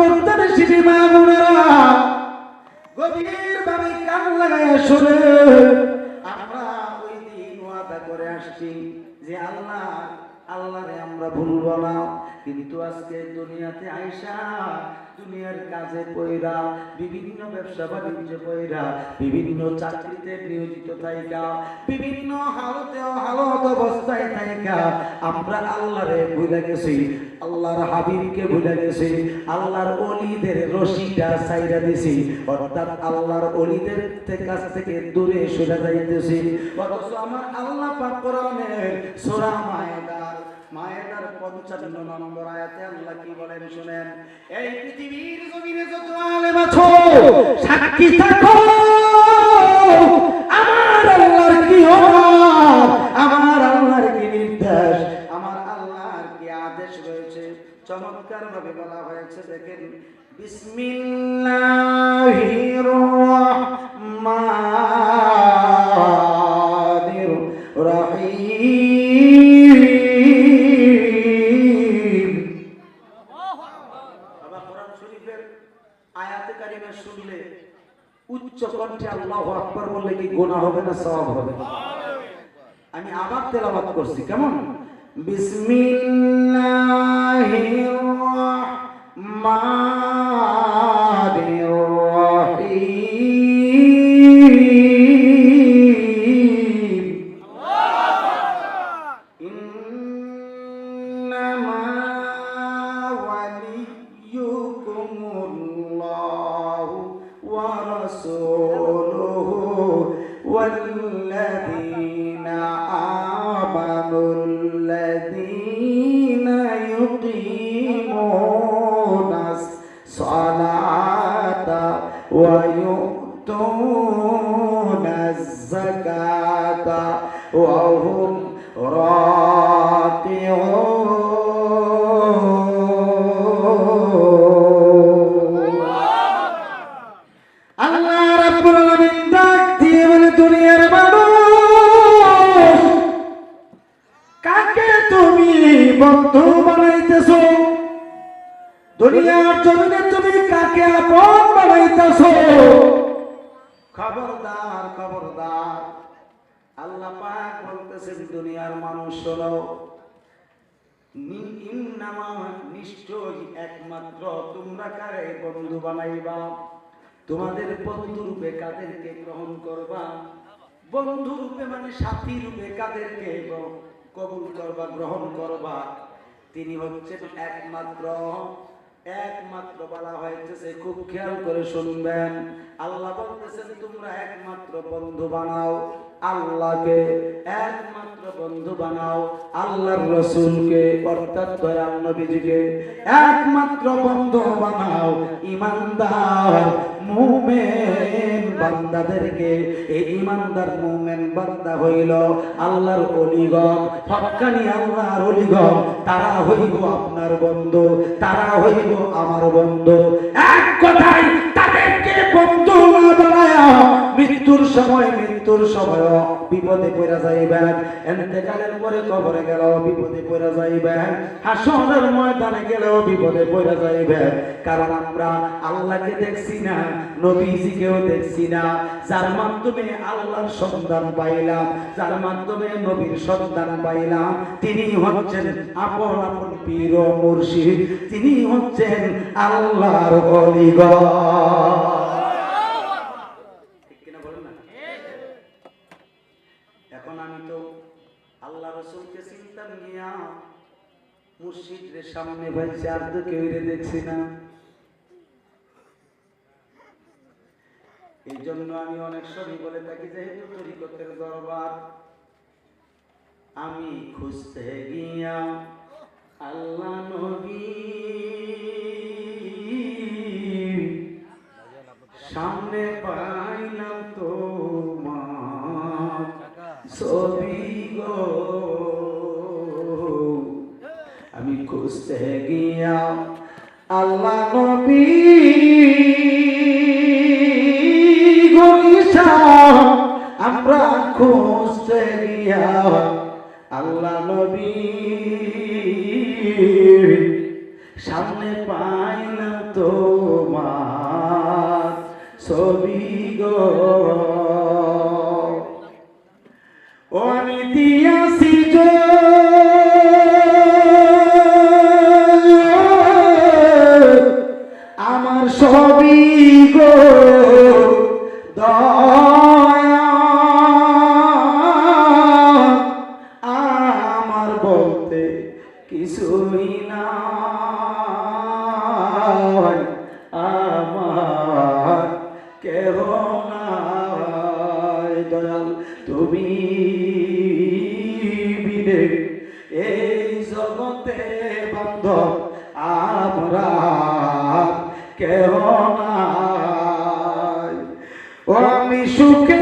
পর্দার শিবি মা গভীর ভাবে কান লাগায় শুনে। আমরা ওই দিন ওয়াদা করে আসছি যে আল্লাহ, আল্লাহরে আমরা ভুলবো না। কিন্তু আজকে দুনিয়াতে আইসা দুনিয়ার কাজে পয়রা, বিভিন্ন ব্যবসা বাণিজ্য পয়রা, বিভিন্ন চাকরিতে নিয়োজিত থাইকা, বিভিন্ন হালতে হালত অবস্থায় থাইকা, আমরা আল্লাহরে ভুলে গেছি। আল্লাহর হাবিবকে ভুলে গেছি, আল্লাহর অলিদের রশিটা সাইরা দিছি। অর্থাৎ আল্লাহর অলিদের কাছ থেকে দূরে সরে যাইতেছি। অথচ আমার আল্লাহ পাক কোরআনের সূরা মায়েদার মায়েদার পঞ্চান্ন নম্বর আয়াতে আল্লাহ কি বলেন শুনেন, এই পৃথিবীর জমিনে যত আলেম আছো, সাক্ষী থাকো। ভাবে বলা হয়েছে, দেখেন। আয়াতে শুনলে বললে কি হবে না হবে? আমি আবার তেলাওয়াত করছি, কেমন? বিসমিল্লাহির الرحمن الرحيم. إنما وليكم الله ورسوله والذين آمنوا الذين يقيمون Lord, খবরদার খবরদার। আল্লাহ পাক বলতেছেন, দুনিয়ার মানুষ শোনো, নি- ইন্নামা নিশ্চয়ই একমাত্র তোমরা কারে বন্ধু বানাইবা? তোমাদের রূপে কাদেরকে গ্রহণ করবা? মানে সাথী রূপে কাদেরকে কবুল করবা, গ্রহণ করবা? তিনি হচ্ছেন একমাত্র একমাত্র বলা হয়েছে খুব খেয়াল করে শুনবেন। আল্লাহ বলতেছেন, তোমরা একমাত্র বন্ধু বানাও। আল্লাহকে একমাত্র বন্ধু বানাও, আল্লাহর রসুলকে একমাত্র বন্ধু বানাও, ইমানদার মুমেন বান্দাদেরকে। এই ইমানদার মুমেন বান্দা হইল আল্লাহর অলিগম হক্কানি আল্লাহর অলিগম তারা হইব আপনার বন্ধু, তারা হইব আমার বন্ধু। এক কথায় মৃত্যুর সময় মৃত্যুর সময় বিপদে পড়া যাইবেন। এতেকালের পরে কবরে গেল, বিপদে পড়া যাইবেন। হাসনের ময়দানে গেলেও বিপদে পড়া যাইবেন। কারণ আমরা আল্লাহকে দেখছি না, নবীজিকেও দেখছি না। যার মাধ্যমে আল্লাহর সন্ধান পাইলাম, যার মাধ্যমে নবীর সন্ধান পাইলাম, তিনি হচ্ছেন আপন আপন পীর মুর্শিদ, তিনি হচ্ছেন আল্লাহর অলিগড় ঠিক কিনা বলেন না এখন আমি তো আল্লাহ রসুলকে চিন্তা নিয়া সামনে আর তো কেউ দেখছি না। এই জন্য আমি অনেক সময় বলে থাকি, যেহেতু তরিকতের দরবার। আমি খুঁজতে গিয়া আল্লাহ নবী গিয়া আল্লাহ Shukri.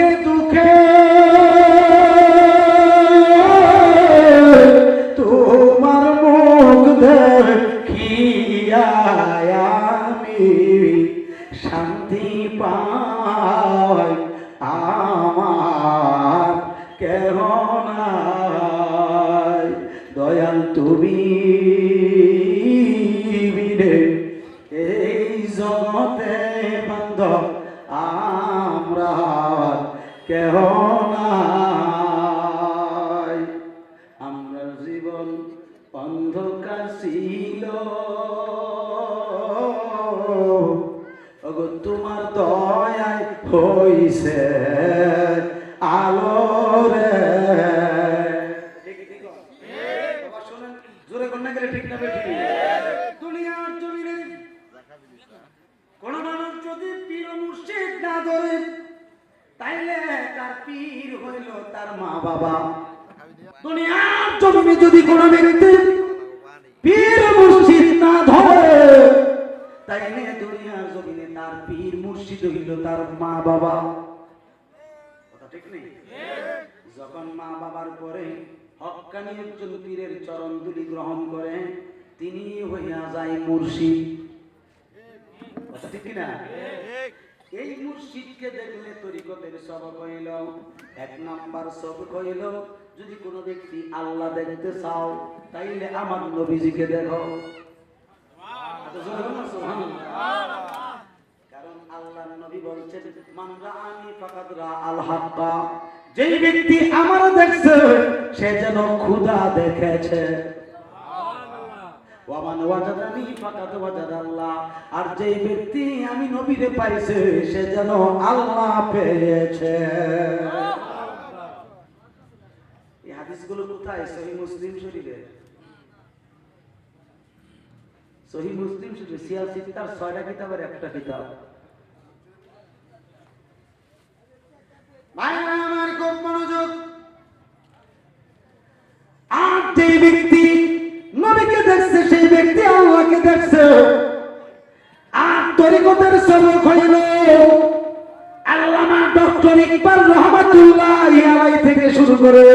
ছিল। তোমার দয়ায় হইছে আলো ঠিক নেই? যখন মা বাবার পরে হক্কানি একজন পীরের চরণ দুলি গ্রহণ করে তিনি হইয়া যায় মুর্শিদ। কিনা? এই মুর্শিদকে দেখলে তরিকতের সবক হইল এক নাম্বার সবক হইল যদি কোনো ব্যক্তি আল্লাহ দেখতে চাও তাইলে আমার নবীজিকে দেখো। না, সুবহানাল্লাহ। নবী বলছেন মান রাআনি ফাকাদ রাআল হাক্কা। যেই ব্যক্তি আমার দেখছে সে যেন খোদা দেখেছে। ওয়ামান ওয়াজাদানি ফাকাদ ওয়াজাদাল্লাহ। আর যেই ব্যক্তি আমি নবীরে পাইছে সে যেন আল্লাহ পেয়েছে। এই হাদিসগুলো কোথায়? সহি মুসলিম শরীফে। সহি মুসলিম শরীফে সিয়াল সিত্তার ছয়টা কিতাবের একটা কিতাব। ভাইরা ব্যক্তি নবীকে দেখছে, সেই ব্যক্তি আল্লাহকে দেখছে। আর আল্লামা ডক্টর রহমাতুল্লাহ আলাই থেকে শুরু করে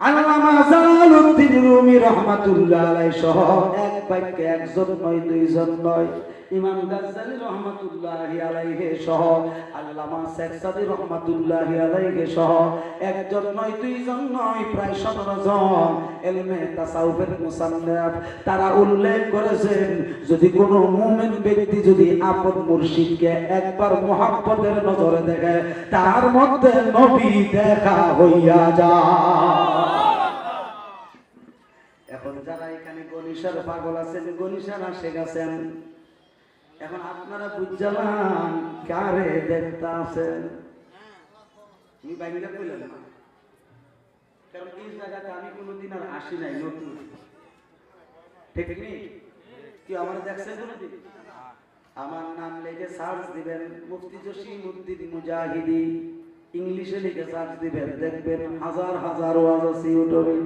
আল্লামা জালালউদ্দিন রুমি রহমাতুল্লাহ আলাই সহ এক বাক্যে একজন নয়, দুইজন নয়। ইমাম গাজ্জালি রহমাতুল্লাহ আলাইহি সহ, আল্লামা শেখ সাদি রহমাতুল্লাহ আলাইহি সহ, একজন নয়, দুইজন নয়, প্রায় সতেরো জন এলমে তাসাউফের তারা উল্লেখ করেছেন, যদি কোনো মুমিন ব্যক্তি যদি আপন মুর্শিদকে একবার মোহাব্বতের নজরে দেখে, তার মধ্যে নবী দেখা হইয়া যায়। এখন যারা এখানে গণিসার পাগল আছেন গণিসার আসে গেছেন এখন আপনারা বুঝলাম কারে দেখতে আছেন? বাইরে কইলেন না। কারণ এই জায়গাতে আমি কোনোদিন আর আসি নাই নতুন। ঠিক নেই? কি আমার দেখছেন কোনোদিন? আমার নাম লিখে সার্চ দিবেন, মুফতি জসিম উদ্দিন মুজাহিদি। ইংলিশে লিখে সার্চ দিবেন, দেখবেন হাজার হাজার ওয়াজ আছে ইউটিউবে।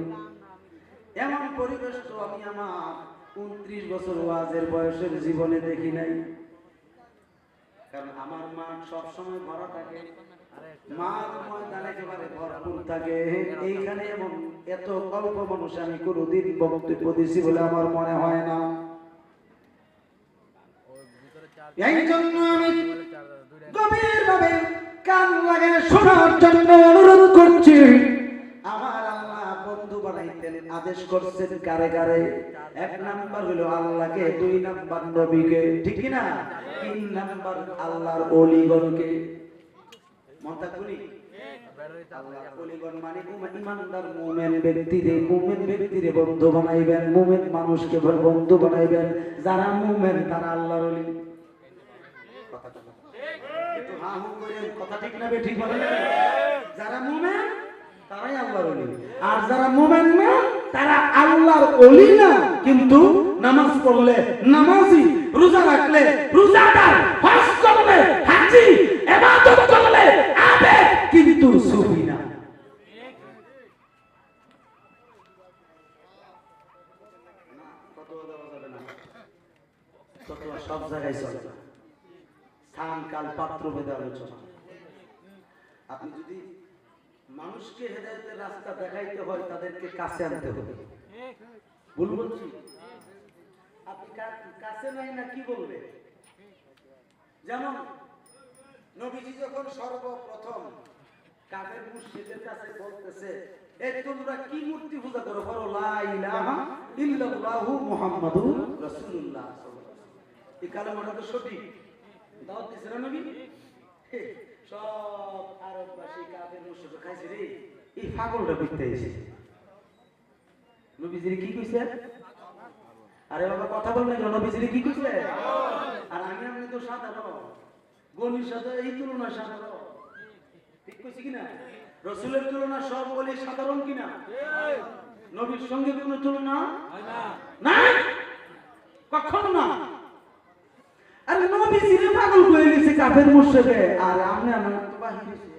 এমন পরিবেশ তো আমি আমার উনত্রিশ বছর ওয়াজের বয়সের জীবনে দেখি নাই। কারণ আমার মা সব সময় ভরা থাকে। মনে হয় না। এই জন্য আমি গভীর কান লাগে শোনার জন্য অনুরোধ করছি, আমার আদেশ করছেন কারে কারে? এক নাম্বার হলো আল্লাহকে, দুই নাম্বার নবীকে। ঠিক না তিন নাম্বার আল্লাহর অলিগণকে। মানে যারা যারা মুমিন তারাই আল্লাহর ওলি। আর যারা মোমেন না, তারা আল্লাহর ওলি না। কিন্তু নামাজ পড়লে নামাজি, রোজা রাখলে রোজাদার। রাস্তা দেখাইতে হয় তাদেরকে কাছে আনতে হবে। ভুল বলছি? আপনি কাছে নাই না কি বলবে? যেমন নবীজি যখন সর্বপ্রথম কাফের মুর্শিদের কাছে বলতেছে তোমরা কি মূর্তি পূজা করো? বলো লা ইলাহা ইল্লাল্লাহু মুহাম্মাদুর রাসূলুল্লাহ সাল্লাল্লাহু আলাইহি ওয়াসাল্লাম। এই কালেমাটা তো সঠিক। দাওয়াত নবী? সব আরববাসী কাফের মুর্শিদ খাইছে রে। এই পাগলটা করতে এসে নবীজির কি কইছে? আরে বাবা কথা বলবেন না নবীজির কি কইছে? আর আমি আপনি তো সাধারণ গণির সাথে এই তুলনা সাধারণ ঠিক কইছি কিনা? রসুলের তুলনা সব বলি সাধারণ কিনা? নবীর সঙ্গে কোনো তুলনা না। কখনো না। আরে নবী জিরে পাগল কয়ে গেছে কাফের মুর্শিদে। আর আমনে আমার তো বাহির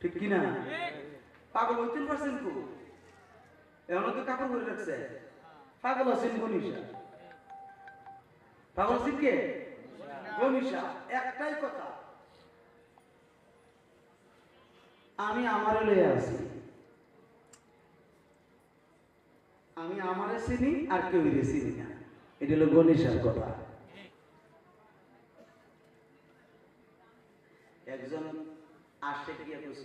ঠিক কিনা? পাগল হইতে পারছেন কো? এমন তো কাপড় করে রাখছে। পাগল আছেন গনিশা পাগল আছেন কে? গনিশা একটাই কথা। আমি আমারে লয়ে আছি। আমি আমারে চিনি আর কেউ চিনি না। এটা হলো গণেশের কথা। একজন আসে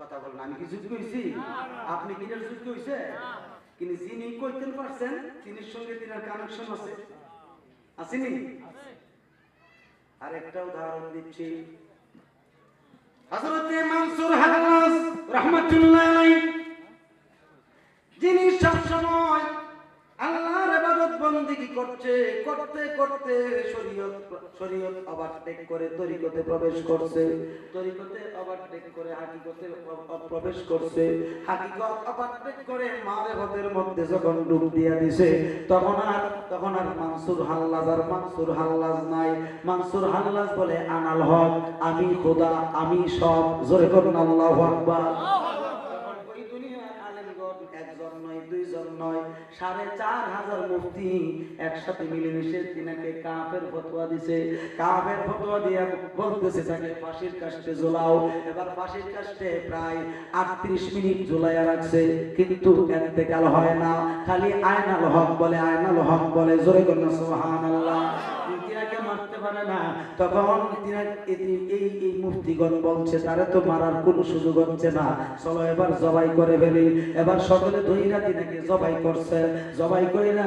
কথা বলেন আমি কি যুদ্ধ হয়েছি আপনি কি যুদ্ধ হয়েছে কিন্তু যিনি কইতেন পারছেন তিনি সঙ্গে তিনার কানেকশন আছে। আসেনি? আর একটা উদাহরণ দিচ্ছি। হযরত মানসুর হাদাস রাহমাতুল্লাহ আলাইহি। যিনি সব সময় করছে, করতে করতে শরীয়ত শরীয়ত ওভারটেক করে তরিকতে প্রবেশ করছে। তরিকতে ওভারটেক করে হাকিকতে প্রবেশ করছে। হাকিকত ওভারটেক করে মারেফতের মধ্যে যখন ডুব দিয়া দিছে, তখন আর তখন আর মানসুর হাল্লাজ মানসুর হাল্লাজ নাই। মানসুর হাল্লাজ বলে, আনাল হক, আমি খোদা, আমি সব জোরে করুন আল্লাহু আকবার তখন ওই দুনিয়ার আলেমগণ একজন নয় দুইজন নয়, সাড়ে চার হাজার মুফতি একসাথে মিলেমিশে তিনাকে ফতোয়া দিছে। ফতোয়া দিয়ে বলতেছে, তাকে ফাঁসির এবার ফাঁসির প্রায় আটত্রিশ মিনিট ঝুলাইয়া রাখছে, কিন্তু এতেকাল হয় না। খালি আয়নাল হক বলে, আয়নাল হক বলে। জোরে কন্যা সোহান মারতে পারে না। তখন এই- এই মুফতিগণ বলছে, তারে তো মারার কোনো সুযোগ হচ্ছে না। চলো এবার জবাই করে ফেলি। এবার সকলে ধইরা তিনাকে জবাই করছে। জবাই কইরা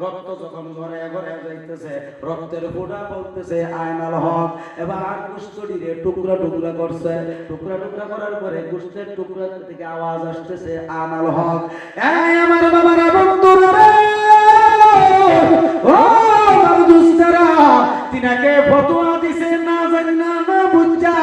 রক্ত যখন ঘরে ঘরে যাইতেছে, রক্তের ফোঁটা বলতেছে আয়নাল হক। এবার কুস্তড়িরে টুকরা টুকরা করছে। টুকরা টুকরা করার পরে গুস্তের টুকরা থেকে আওয়াজ আসতেছে আনাল হক। এই আমার বাবারা, বন্ধুরা ও! তিনাকে ফতোয়া দিছে না জানি না বুঝা।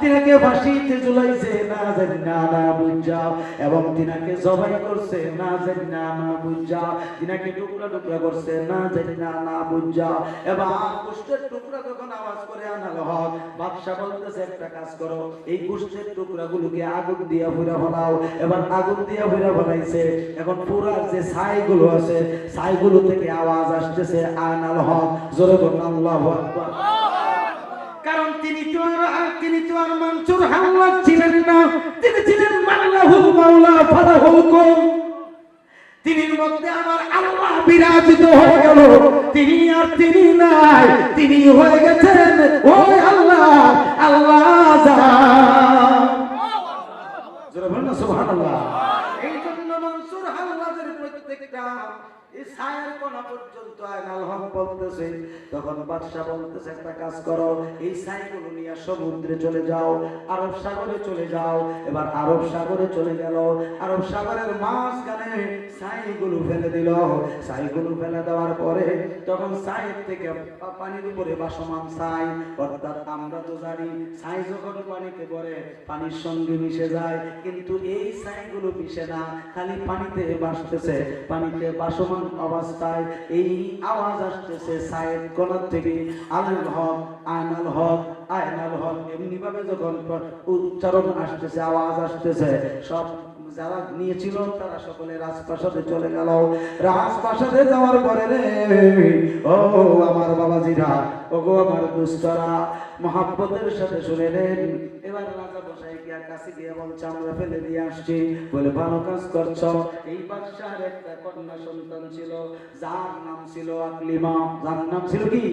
তিনাকে ফাঁসিতে ঝুলাইছে। না জান্না না বুঝা। এবং তিনাকে জবাই করছে না জান্না না বুঝা। তিনাকে টুকরা টুকরা করছে না জান্না না বুঝা। এবার কুষ্ঠের টুকরা যখন আওয়াজ করে আনাল, হক, বাদশা বলতেছে একটা কাজ করো। এই গোষ্ঠের টুকরাগুলোকে আগুন দিয়া ভুরা ফেলাও। এবার আগুন দিয়া ভুরা ফেলাইছে। এখন পুরা যে ছাইগুলো আছে, ছাইগুলো থেকে আওয়াজ আসতেছে, আনাল হক। জোরে বলুন, আল্লাহু আকবার। তো আর তিনি তো আর মনসুর হাল্লা ছিলেন না। তিনি ছিলেন মাল্লাহুল মাওলা ফারাহুল কুম তিনি মধ্যে আমার আল্লাহ বিরাজিত হয়ে গেল। তিনি আর তিনি নাই, তিনি হয়ে গেছেন ওই আল্লাহ আল্লাহ সুবহানাল্লাহ। এই জন্য মনসুর হাল্লাদের প্রত্যেকটা তখন বাদশা বলতেছে, একটা কাজ করো, এই ছাইগুলো নিয়ে সমুদ্রে চলে যাও, আরব সাগরে চলে গেল। আরব সাগরের মাঝখানে ছাইগুলো ফেলে দিল। ছাইগুলো ফেলে দেওয়ার পরে তখন ছাইয়ের থেকে পানির উপরে বাসমান ছাই। অর্থাৎ আমরা তো জানি, ছাই যখন পানিতে পড়ে, পানির সঙ্গে মিশে যায়। কিন্তু এই ছাইগুলো মিশে না, খালি পানিতে ভাসতেছে পানিতে বাসমান অবস্থায় এই আওয়াজ আসতেছে সাইন কোনার থেকে, আলুল হক আয়নাল হক আয়নাল হক, এমনিভাবে যখন উচ্চারণ আসতেছে, আওয়াজ আসতেছে, সব যারা নিয়েছিল তারা সকলে রাজপ্রাসাদে চলে গেল। রাজপ্রাসাদে যাওয়ার পরে রে, ও আমার বাবাজিরা ও গো আমার দুস্তরা মহাব্বতের সাথে শুনেলেন এবার রাজা বসাই গিয়া কাছে গিয়ে বলছে, আমরা ফেলে দিয়ে আসছি। বলে, ভালো কাজ করছ। এই বাদশার একটা কন্যা সন্তান ছিল, যার নাম ছিল আকলিমা। যার নাম ছিল কি?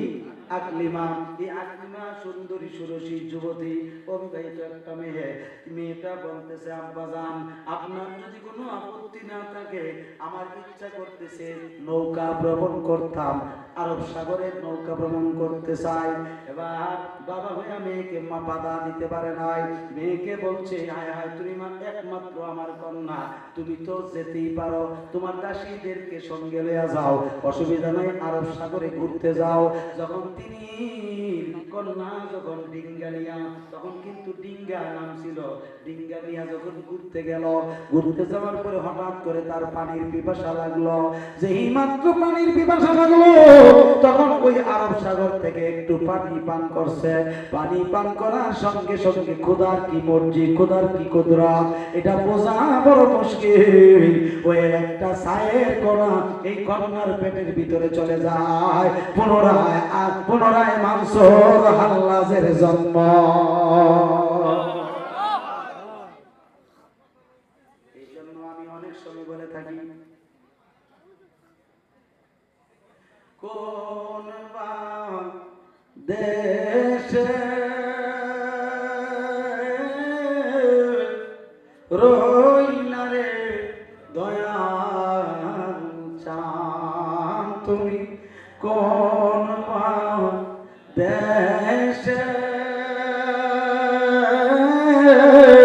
আকলিমা, এই আকলিমা সুন্দরী সুরসী যুবতী অবিবাহিত একটা মেয়ে। মেয়েটা বলতেছে আব্বাজান আপনার যদি কোনো আপত্তি না থাকে, আমার ইচ্ছা করতেছে নৌকা ভ্রমণ করতাম। আরব সাগরে নৌকা ভ্রমণ করতে চাই এবার বাবা হইয়া মেয়েকে মা বাধা দিতে পারে নাই। মেয়েকে বলছে, হায় হায়, তুমি একমাত্র আমার কন্যা। তুমি তো যেতেই পারো। তোমার দাসীদেরকে সঙ্গে লইয়া যাও। অসুবিধা নাই, আরব সাগরে ঘুরতে যাও। যখন তিনি কন্যা যখন ডিঙ্গালিয়া তখন কিন্তু ডিঙ্গা নাম ছিল। ডিঙ্গালিয়া যখন ঘুরতে গেল, ঘুরতে যাওয়ার পরে হঠাৎ করে তার পানির পিপাসা লাগল। যেই মাত্র পানির পিপাসা লাগল তখন ওই আরব সাগর থেকে একটু পানি পান করছে। পানি পান করার সঙ্গে সঙ্গে খোদার কি মর্জি, খোদার কি কুদরা এটা বোঝা বড় মুশকিল। ওই একটা সায়ের কণা এই কন্যার পেটের ভিতরে চলে যায়। পুনরায় আর পুনরায় মানসুর হাল্লাজের জন্ম। है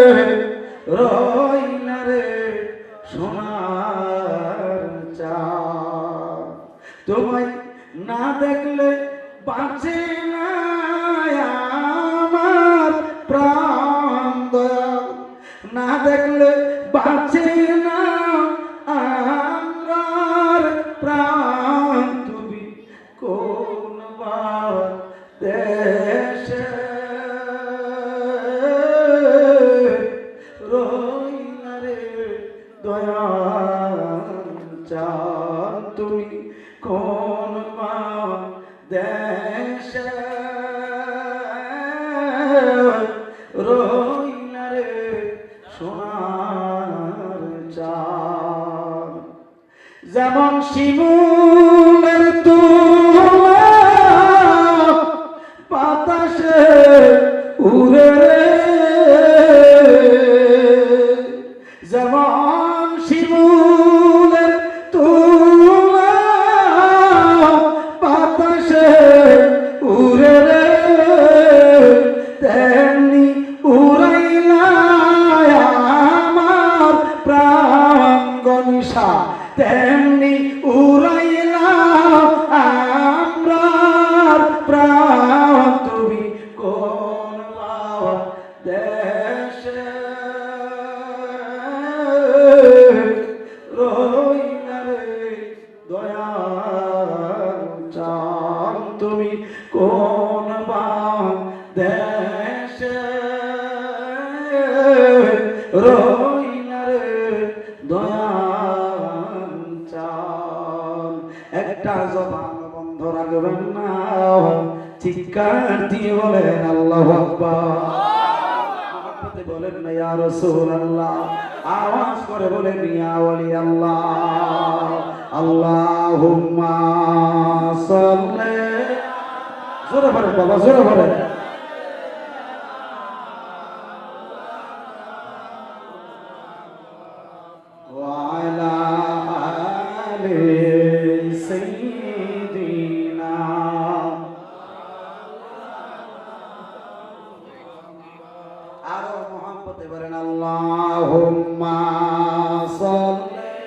that গনিশা তেমনি দিয়ে বলেন, আল্লাহ বলেন না, ইয়া রাসূলুল্লাহ। আওয়াজ করে বলেন, ইয়া ওয়ালি আল্লাহ আল্লাহুম্মা সাল্লি জোরে বলেন, বাবা, জোরে বলেন।